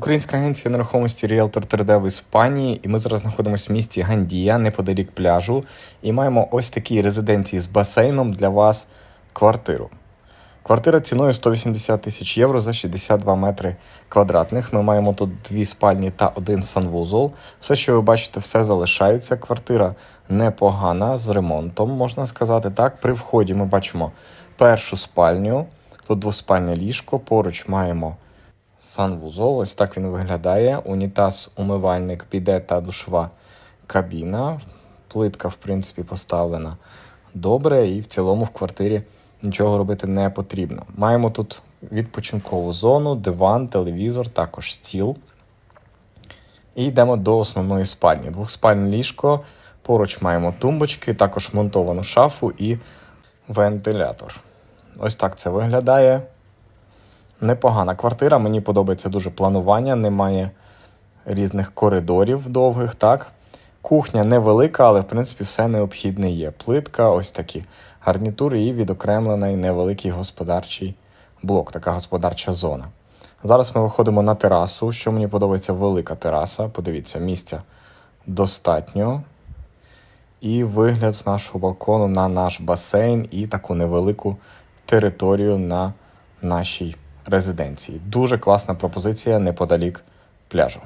Українська агенція нерухомості Realtor 3D в Іспанії, і ми зараз знаходимося в місті Гандія, неподалік пляжу, і маємо ось такі резиденції з басейном для вас квартиру. Квартира ціною 180 тисяч євро за 62 метри квадратних. Ми маємо тут дві спальні та один санвузол. Все, що ви бачите, все залишається. Квартира непогана з ремонтом, можна сказати. Так, при вході ми бачимо першу спальню. Тут двоспальне ліжко. Поруч маємо санвузол. Ось так він виглядає. Унітаз, умивальник, піде та душова кабіна. Плитка, в принципі, поставлена добре, і в цілому в квартирі нічого робити не потрібно. Маємо тут відпочинкову зону, диван, телевізор, також стіл. І йдемо до основної спальні. Двохспальне ліжко. Поруч маємо тумбочки, також монтовану шафу і вентилятор. Ось так це виглядає. Непогана квартира. Мені подобається дуже планування, немає різних коридорів довгих. так. Кухня невелика, але в принципі все необхідне є. Плитка, ось такі гарнітури і відокремлений невеликий господарчий блок, така господарча зона. Зараз ми виходимо на терасу. Що мені подобається, велика тераса. Подивіться, місця достатньо. І вигляд з нашого балкону на наш басейн і таку невелику територію на нашій резиденції. Дуже класна пропозиція неподалік пляжу.